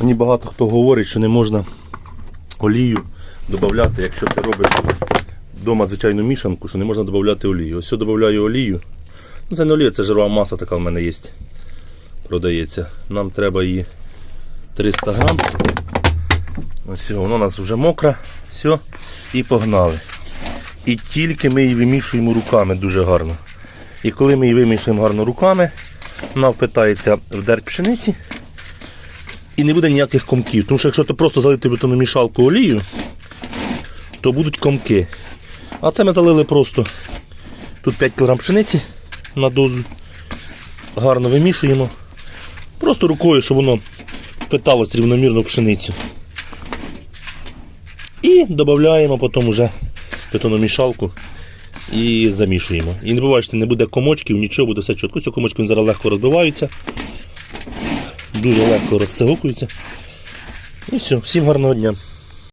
Мені багато хто говорить, що не можна олію додати, якщо ти робиш вдома звичайну мішанку, що не можна додати олію. Ось я додаю олію. Ну, це не олія, це жирова маса така в мене є. Продається. Нам треба її 300 грам. Ось воно у нас вже мокре. Все. І погнали. І тільки ми її вимішуємо руками дуже гарно. І коли ми її вимішуємо гарно руками, вона впитається в дерть пшениці і не буде ніяких комків. Тому що якщо ти просто залити бетономішалку олію, то будуть комки. А це ми залили просто тут 5 кг пшениці на дозу. Гарно вимішуємо. Просто рукою, щоб воно впиталось рівномірно пшеницю. І додаємо потім уже бетономішалку і замішуємо. І не буває, не буде комочків, нічого буде все чітко. Ці комочки зараз легко розбиваються, дуже легко розсигукуються. І все, всім гарного дня.